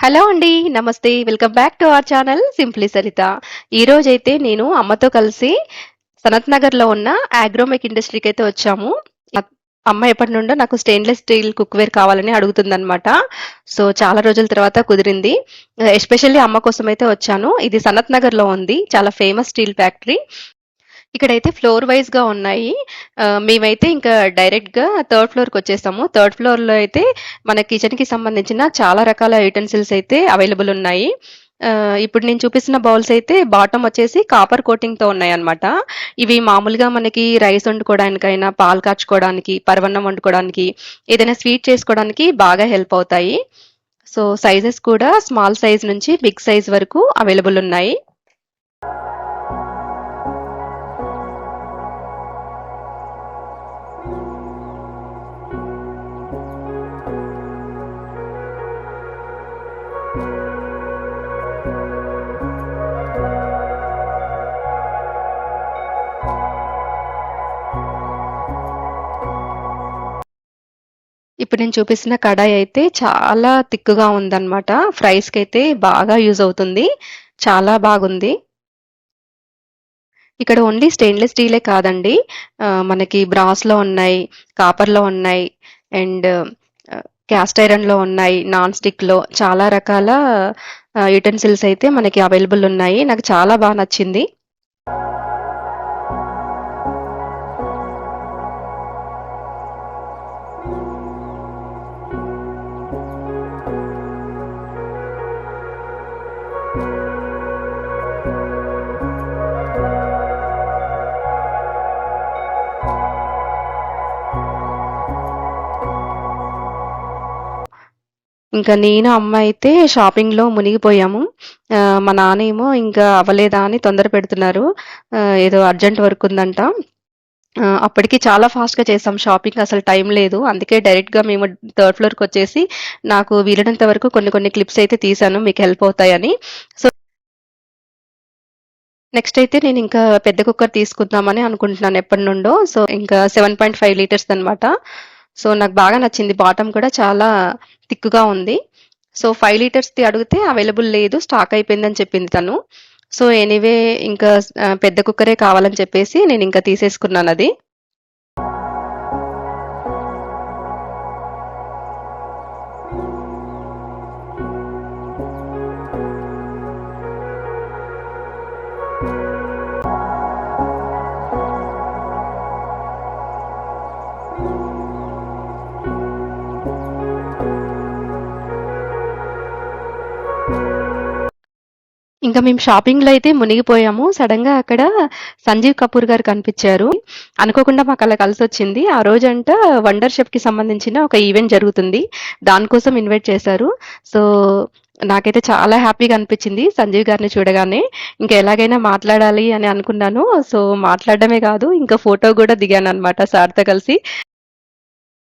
Hello అండి. నమస్తే. Welcome back to our channel simply Saritha. ఈరోజైతే నేను అమ్మతో కలిసి సనత్ నగర్‌లో ఉన్న ఆగ్రోమెక్ అయితే వచ్చాము. అమ్మ ఎప్పటి నుండో నాకు స్టెయిన్‌లెస్ స్టీల్ కుక్‌వేర్ కావాలని అడుగుతుందనమాట. సో, చాలా రోజుల తర్వాత కుదిరింది. ఎస్పెషల్లీ అమ్మ కోసం అయితే వచ్చాను. ఇది సనత్ నగర్‌లో ఉంది. చాలా ఫేమస్ స్టీల్ ఫ్యాక్టరీ. ఇక్కడైతే ఫ్లోర్ వైజ్గా ఉన్నాయి. మేమైతే ఇంకా డైరెక్ట్‌గా థర్డ్ ఫ్లోర్‌కొచ్చేసాము. థర్డ్ ఫ్లోర్‌లో అయితే మన కిచెన్‌కి సంబంధించిన చాలా రకాల యూటెన్సిల్స్ అయితే అవైలబుల్ ఉన్నాయి. ఇప్పుడు నేను చూపిస్తున్న బౌల్స్ అయితే బాటమ్ వచ్చేసి కాపర్ కోటింగ్‌తో ఉన్నాయన్నమాట. ఇవి మామూలుగా మనకి రైస్ వండుకోవడానికైనా, పాలు కాచుకోవడానికి, పరవన్నం వండుకోవడానికి, ఏదైనా స్వీట్ చేసుకోవడానికి బాగా హెల్ప్ అవుతాయి. సో, సైజెస్ కూడా స్మాల్ సైజ్ నుంచి బిగ్ సైజ్ వరకు అవైలబుల్ ఉన్నాయి. ఇప్పుడు నేను చూపిస్తున్న కడాయి అయితే చాలా థిక్‌గా ఉందన్నమాట. ఫ్రైస్కి అయితే బాగా యూజ్ అవుతుంది. చాలా బాగుంది. ఇక్కడ ఓన్లీ స్టెయిన్‌లెస్ స్టీలే కాదండి. మనకి బ్రాస్‌లో ఉన్నాయి, కాపర్‌లో ఉన్నాయి అండ్ క్యాస్ట్ ఐరన్‌లో ఉన్నాయి, నాన్ స్టిక్‌లో చాలా రకాల యూటెన్సిల్స్ యుటెన్సిల్స్ అయితే మనకి అవైలబుల్ ఉన్నాయి. నాకు చాలా బాగా నచ్చింది. ఇంకా నేను, అమ్మ అయితే షాపింగ్‌లో మునిగిపోయాము. మా మా నాన్నేమో ఇంకా అవ్వలేదా అని తొందర పెడుతున్నారు. ఏదో అర్జెంట్ వర్క్ ఉందంట. అప్పటికి చాలా ఫాస్ట్‌గా చేసాం షాపింగ్ అసలు టైం లేదు. అందుకే డైరెక్ట్‌గా మేము థర్డ్ ఫ్లోర్‌కొచ్చేసి నాకు వీలైనంత వరకు కొన్ని కొన్ని క్లిప్స్ అయితే తీశాను మీకు హెల్ప్ అవుతాయని. సో నెక్స్ట్ అయితే నేను ఇంకా పెద్ద కుక్కర్ తీసుకుందామని అనుకుంటున్నాను ఎప్పటి నుండో సో, ఇంకా సెవెన్ పాయింట్ ఫైవ్ లీటర్స్ అనమాట సో, నాకు బాగా నచ్చింది. బాటమ్ కూడా చాలా థిక్‌గా ఉంది. సో, ఫైవ్ లీటర్స్‌ది అడిగితే అవైలబుల్ లేదు. స్టాక్ అయిపోయిందని చెప్పింది తను. సో, ఎనీవే ఇంకా పెద్ద కుక్కరే కావాలని చెప్పేసి నేను ఇంకా తీసేసుకున్నాను అది ఇంకా మేము షాపింగ్‌లో అయితే మునిగిపోయాము. సడన్గా అక్కడ సంజీవ్ కపూర్ గారు కనిపించారు అనుకోకుండా మాకు అలా కలిసి వచ్చింది ఆ రోజంట వండర్ షెఫ్‌కి సంబంధించిన ఒక ఈవెంట్ జరుగుతుంది. దానికోసం ఇన్వైట్ చేశారు. సో, నాకైతే చాలా హ్యాపీగా అనిపించింది సంజీవ్ గారిని చూడగానే. ఇంకా ఎలాగైనా మాట్లాడాలి అని అనుకున్నాను. సో, మాట్లాడడమే కాదు ఇంకా ఫోటో కూడా దిగాను అనమాట సార్‌తో కలిసి.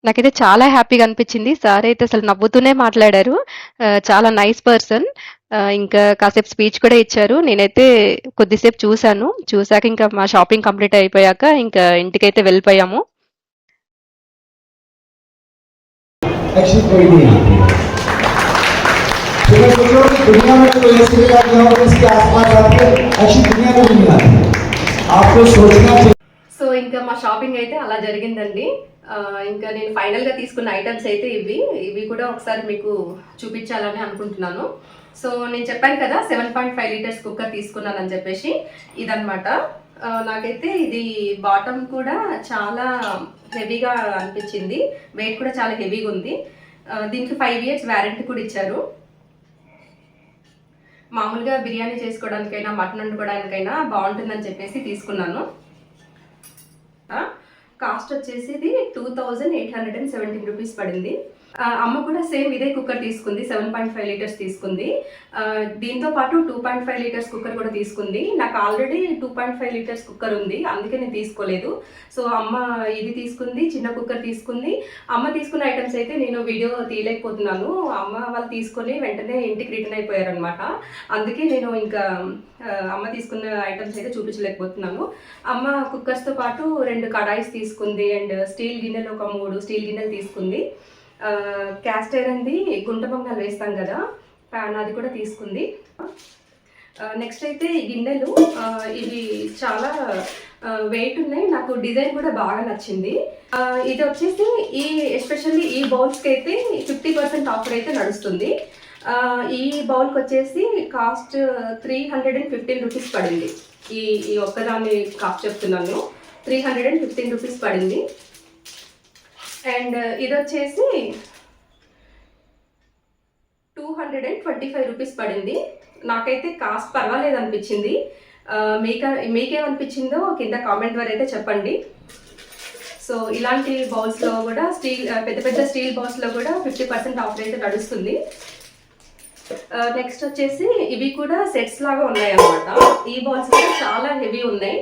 నాకైతే చాలా హ్యాపీగా అనిపించింది సార్ అయితే అసలు నవ్వుతూనే మాట్లాడారు. Uh, చాలా నైస్ పర్సన్. ఇంకా కాసేపు స్పీచ్ కూడా ఇచ్చారు. నేనైతే కొద్దిసేపు చూశాను. చూశాక ఇంకా మా షాపింగ్ కంప్లీట్ అయిపోయాక ఇంకా ఇంటికైతే వెళ్ళిపోయాము. సో ఇంకా మా షాపింగ్ అయితే అలా జరిగిందండి. ఇంకా నేను ఫైనల్‌గా తీసుకున్న ఐటమ్స్ అయితే ఇవి. ఇవి కూడా ఒకసారి మీకు చూపించాలని అనుకుంటున్నాను. సో, నేను చెప్పాను కదా 7.5 లీటర్స్ కుక్కర్ తీసుకున్నానని చెప్పేసి. ఇదనమాట. నాకైతే ఇది బాటమ్ కూడా చాలా హెవీగా అనిపించింది వెయిట్ కూడా చాలా హెవీగా ఉంది దీనికి ఫైవ్ ఇయర్స్ వారంటీ కూడా ఇచ్చారు. మామూలుగా బిర్యానీ చేసుకోవడానికైనా, మటన్ వండుకోవడానికైనా బాగుంటుందని చెప్పేసి తీసుకున్నాను. కాస్ట్ వచ్చేసి ఇది 2817 రూపీస్ పడింది. అమ్మ కూడా సేమ్ ఇదే కుక్కర్ తీసుకుంది. 7.5 లీటర్స్ తీసుకుంది. దీంతో పాటు 2.5 లీటర్స్ కుక్కర్ కూడా తీసుకుంది. నాకు ఆల్రెడీ 2.5 లీటర్స్ కుక్కర్ ఉంది. అందుకే నేను తీసుకోలేదు. సో, అమ్మ ఇది తీసుకుంది. చిన్న కుక్కర్ తీసుకుంది. అమ్మ తీసుకున్న ఐటమ్స్ అయితే నేను వీడియో తీయలేకపోతున్నాను. అమ్మ వాళ్ళు తీసుకొని వెంటనే ఇంటికి రిటర్న్ అయిపోయారనమాట. అందుకే నేను ఇంకా అమ్మ తీసుకున్న ఐటమ్స్ అయితే చూపించలేకపోతున్నాను. అమ్మ కుక్కర్స్‌తో పాటు రెండు కడాయిస్ తీసుకు తీసుకుంది. అండ్ స్టీల్ గిన్నెలు ఒక మూడు స్టీల్ గిన్నెలు తీసుకుంది. క్యాస్ట్ ఐరన్‌ది గుంట పొంగల్ వేస్తాం కదా! ప్యాన్ అది కూడా తీసుకుంది నెక్స్ట్ అయితే ఈ గిన్నెలు ఇవి చాలా వెయిట్ ఉన్నాయి నాకు డిజైన్ కూడా బాగా నచ్చింది ఇది వచ్చేసి ఈ ఎస్పెషల్లీ ఈ బౌల్స్కి అయితే ఫిఫ్టీ పర్సెంట్ ఆఫర్ అయితే నడుస్తుంది ఈ బౌల్కి వచ్చేసి cost three hundred and fifteen rupees పడింది ఈ ఈ ఒక్కదాన్ని కాస్ట్ చెప్తున్నాను three hundred and fifteen rupees పడింది. అండ్ ఇది వచ్చేసి two hundred and twenty five rupees పడింది. నాకైతే కాస్ట్ పర్వాలేదు అనిపించింది మీకు మీక మీకేమనిపించిందో కింద కామెంట్ ద్వారా అయితే చెప్పండి. సో ఇలాంటి బౌల్స్లో కూడా స్టీల్ పెద్ద పెద్ద స్టీల్ బౌల్స్లో కూడా ఫిఫ్టీ పర్సెంట్ ఆఫర్ అయితే నడుస్తుంది. నెక్స్ట్ వచ్చేసి ఇవి కూడా సెట్స్ లాగా ఉన్నాయి అన్నమాట ఈ బౌల్స్ కూడా చాలా హెవీ ఉన్నాయి.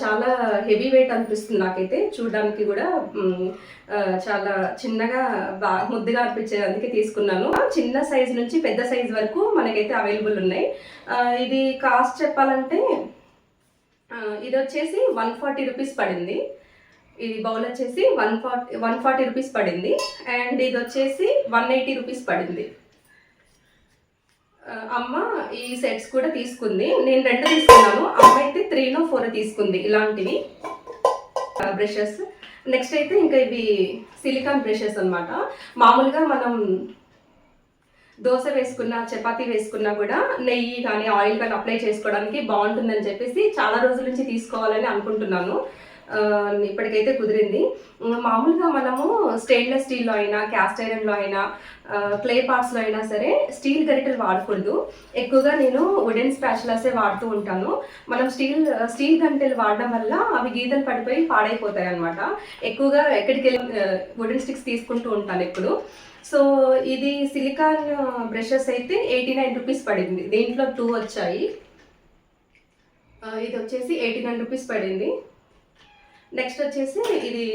చాలా హెవీ వెయిట్ అనిపిస్తుంది నాకైతే. చూడడానికి కూడా చాలా చిన్నగా బా ముద్దుగా అనిపించేది అందుకే తీసుకున్నాను. చిన్న సైజ్ నుంచి పెద్ద సైజ్ వరకు మనకైతే అవైలబుల్ ఉన్నాయి. ఇది కాస్ట్ చెప్పాలంటే ఇది వచ్చేసి వన్ ఫార్టీ రూపీస్ పడింది. ఇది బౌల్ వచ్చేసి one forty one forty rupees పడింది. అండ్ ఇది వచ్చేసి వన్ ఎయిటీ రూపీస్ పడింది. అమ్మ ఈ సెట్స్ కూడా తీసుకుంది. నేను రెండు తీసుకున్నాను. అమ్మ అయితే త్రీనో ఫోర్ తీసుకుంది ఇలాంటివి. బ్రషెస్ నెక్స్ట్ అయితే ఇంకా ఇవి సిలికాన్ బ్రషెస్ అనమాట మామూలుగా మనం దోశ వేసుకున్నా చపాతీ వేసుకున్నా కూడా నెయ్యి కానీ ఆయిల్ కానీ అప్లై చేసుకోవడానికి బాగుంటుందని చెప్పేసి చాలా రోజుల నుంచి తీసుకోవాలని అనుకుంటున్నాను. ఇప్పటికైతే కుదిరింది. మామూలుగా మనము స్టెయిన్లెస్ స్టీల్లో అయినా క్యాస్ట్ ఐరన్లో అయినా క్లే పార్ట్స్లో అయినా సరే స్టీల్ గరిటెలు వాడకూడదు. ఎక్కువగా నేను వుడెన్ స్పాచులాసే వాడుతూ ఉంటాను. మనం స్టీల్ స్టీల్ గంటెలు వాడడం వల్ల అవి గీతలు పడిపోయి పాడైపోతాయి అనమాట ఎక్కువగా ఎక్కడికి వెళ్ళి వుడెన్ స్టిక్స్ తీసుకుంటూ ఉంటాను ఎప్పుడు. సో ఇది సిలికాన్ బ్రషెస్ అయితే ఎయిటీ నైన్ రూపీస్ పడింది. దీంట్లో టూ వచ్చాయి. ఇది వచ్చేసి ఎయిటీ నైన్ రూపీస్ పడింది. నెక్స్ట్ వచ్చేసి ఇది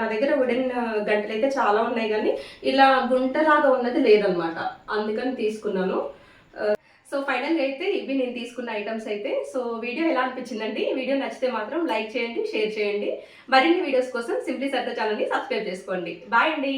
నా దగ్గర వుడెన్ గంటలు అయితే చాలా ఉన్నాయి కానీ ఇలా గుంటలాగా ఉన్నది లేదనమాట అందుకని తీసుకున్నాను. సో ఫైనల్గా అయితే ఇవి నేను తీసుకున్న ఐటమ్స్ అయితే సో వీడియో ఎలా అనిపించిందండి? వీడియో నచ్చితే మాత్రం లైక్ చేయండి షేర్ చేయండి. మరిన్ని వీడియోస్ కోసం సింప్లీ సర్ద ఛానల్ని సబ్స్క్రైబ్ చేసుకోండి. బాయ్ అండి.